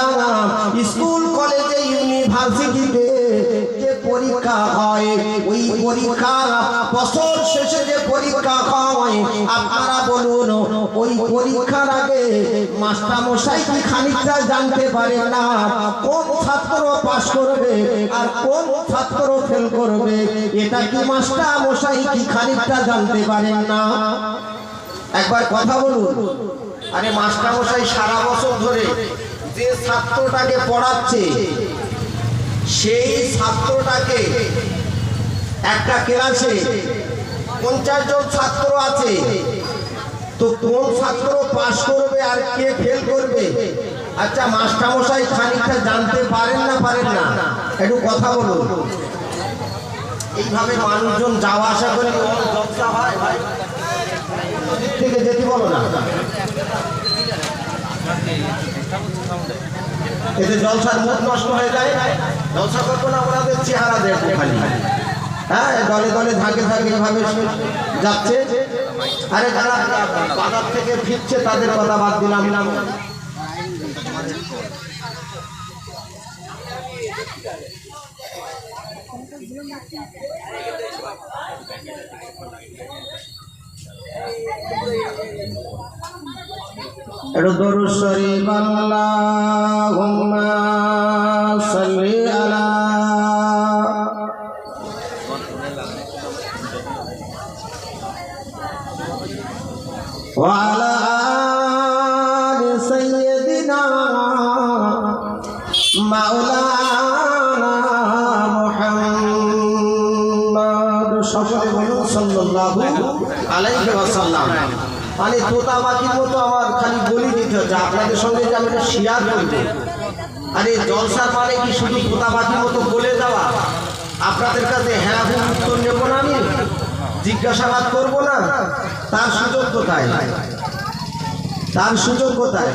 বাবাজিরা স্কুল, কলেজে, ইউনিভার্সিটিতে যে পরীক্ষা হয়, ওই পরীক্ষা বছর শেষে যে পরীক্ষা হয়, আপনারা বলুন, ওই পরীক্ষার আগে মাস্টার মশাই কি খানিকটা জানতে পারে না? কোন ছাত্র পাস করবে আর কোন ছাত্র ফেল করবে? এটা কি মাস্টার মশাই কি খানিকটা জানতে পারেন না? একবার কথা বলুন। আরে মাস্টার মশাই সারা বছর ধরে যে ছাত্রটাকে পড়াচ্ছে, সেই ছাত্রটাকে একটা ক্লাসে পঞ্চাশ জন ছাত্র আছে। তো কোন ছাত্র পাস করবে আর কে ফেল করবে? আচ্ছা মাস্টার মশাই খানিকটা জানতে পারেন না পারেন না? একটু কথা বলুন। এইভাবে মানুষজন যাওয়া আসা করে হয়? থেকে যেতে বলো না। এতে জলসার মুখ নষ্ট হয়ে যায়, জলসা করব না, ওনাদের চেহারা দেখব খালি। হ্যাঁ দলে দলে ধাকে ধাকে এভাবে যাচ্ছে। আরে যারা বাজার থেকে ফিরছে, তাদের কথা বাদ দিলাম না। একটু درو شریف اللہم صلی علی وعلى آل سيدنا مولانا محمد صلى الله عليه وسلم মানে তোতা পাখির মতো আমার খালি বলি দিতে হচ্ছে। আপনাদের সঙ্গে যে আমি এটা শেয়ার করব। আরে জলসার মানে কি শুধু তোতা পাখির মতো বলে দেওয়া? আপনাদের কাছে হ্যাঁ উত্তর নেব না আমি? জিজ্ঞাসাবাদ করব না? তার সুযোগ কোথায়? তার সুযোগ কোথায়?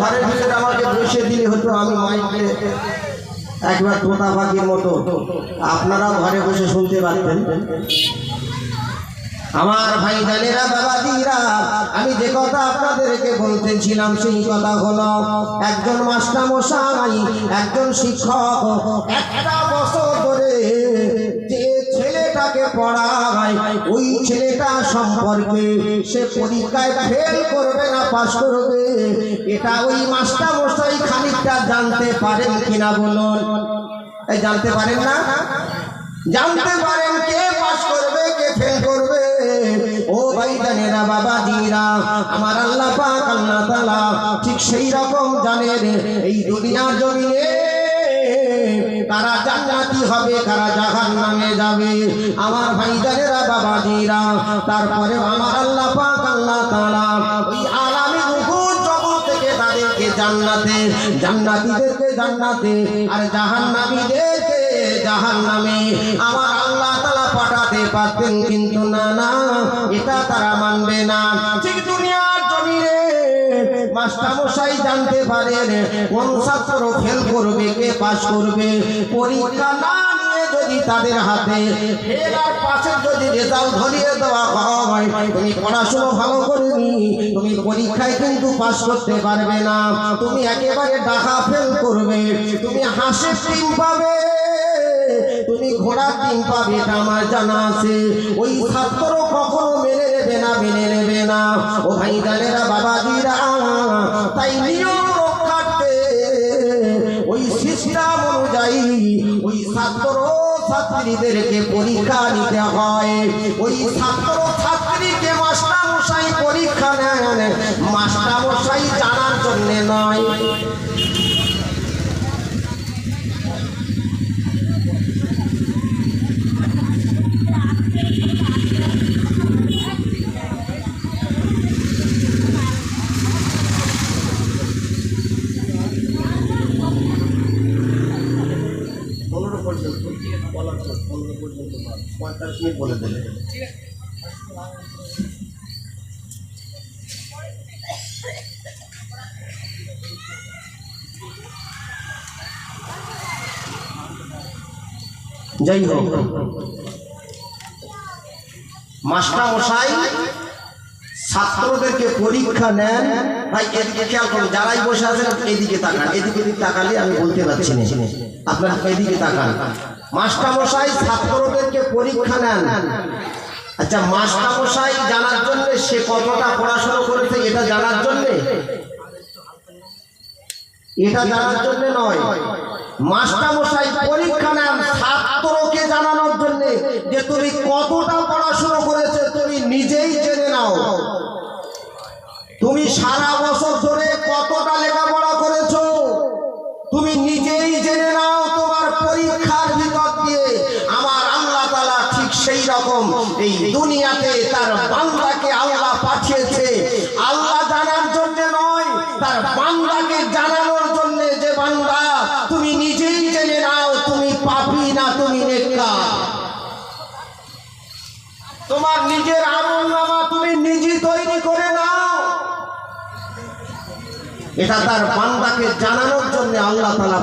ঘরের ভিতরে আমাকে বসে দিলে হতো আমি মাইকে একবার তোতা পাখির মতো। আপনারাও ঘরে বসে শুনতে পারতেন। আমার ভাই জানেরা বাবাজিরা, আমি যে কথা আপনাদেরকে বলতেছিলাম, সেই কথা হলো, একজন মাস্টার মশাই একজন শিক্ষক, একটা বছর ধরে ওই সে করবে না পাস করবে, এটা ওই খানিকটা জানতে পারেন কিনা বলুন? জানতে পারেন না? জানতে পারেন আমার আল্লাহ পাক, আল্লাহ তাআলা ঠিক সেই রকম জানেন এই দুনিয়ার জমিনে তারপরে আমার আল্লাহ পাক, আল্লাহ তাআলা ওই আলামী রুহুর জগৎ থেকে তাদেরকে জান্নাতে, জান্নাতীদেরকে জান্নাতে, আর জাহান্নামীদেরকে জাহান্নামে আমার আল্লাহ তাআলা পাঠাতে পারতেন কিন্তু না না, এটা তারা মানবে না। মাস্টার মশাই জানতে পারেন, কোন ছাত্র ফেল করবে, কে পাস করবে? পরীক্ষা না যদি তাদের হাতে আর যদি রেজাল্ট ধরিয়ে দেওয়া হয়, তুমি পড়াশোনা ভালো করেনি, তুমি পরীক্ষায় কিন্তু পাস করতে পারবে না। তুমি একেবারে ডাকা ফেল করবে, তুমি হাসির টিম পাবে, তুমি ঘোড়ার টিম পাবে, এটা আমার জানা আছে। ওই ছাত্র কখনো মেনে নেবে না, মেনে নেবে না। ও ভাই জানেরা, বাবাজিরা তাই নিয়ম রক্ষার্থে ওই সিস্টেম অনুযায়ী ওই ছাত্র ছাত্রীদেরকে পরীক্ষা নিতে হয়। ওই ছাত্র ছাত্রীকে মাস্টার মশাই পরীক্ষা নেন মাস্টার মশাই জানার জন্য নয় পনেরো পর্যন্ত বলার পর যাই হোক। মাস্টার মশাই, ছাত্রদেরকে পরীক্ষা নেন। ভাই, এদিকে খেয়াল করুন, যারাই বসে আছেন এদিকে তাকান। এদিকে এদিকে তাকালে আমি বলতে পারছি না। আপনার এদিকে তাকান। মাস্টারমশাই, ছাত্রদেরকে পরীক্ষা নেন। আচ্ছা মাস্টারমশাই জানার জন্য সে কতটা পড়াশোনা করেছে এটা জানার জন্য? এটা জানার জন্য নয়। মাস্টারমশাই পরীক্ষা নেন ছাত্রকে জানানোর জন্য যে তুমি কতটা পড়াশোনা করেছে তুমি নিজেই জেনে নাও। তুমি সারা রকম এই দুনিয়াতে তার বান্দাকে আল্লাহ পাঠিয়েছে। আল্লাহ জানার জন্য নয়, তার বান্দাকে জানানোর জন্য যে বান্দা, তুমি নিজেই জেনে নাও, তুমি পাপি না, তুমি নেককার। তোমার নিজের আমল তুমি নিজে তৈরি করে নাও। এটা তার বান্দাকে জানানোর জন্য আল্লাহ তালা